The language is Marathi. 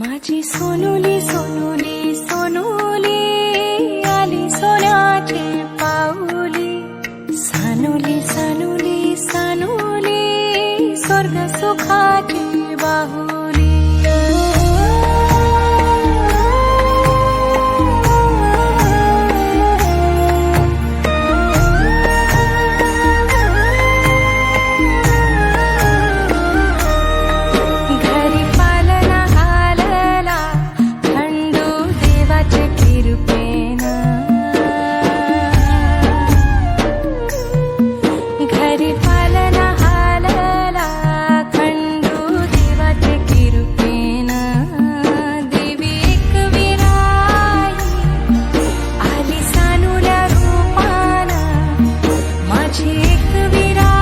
माझी सोनुली सोनुली सोनुली आली सोन्याचे पाऊली. सानुली सानुली सानुली स्वर्ग सुखाची बाहू एक विराट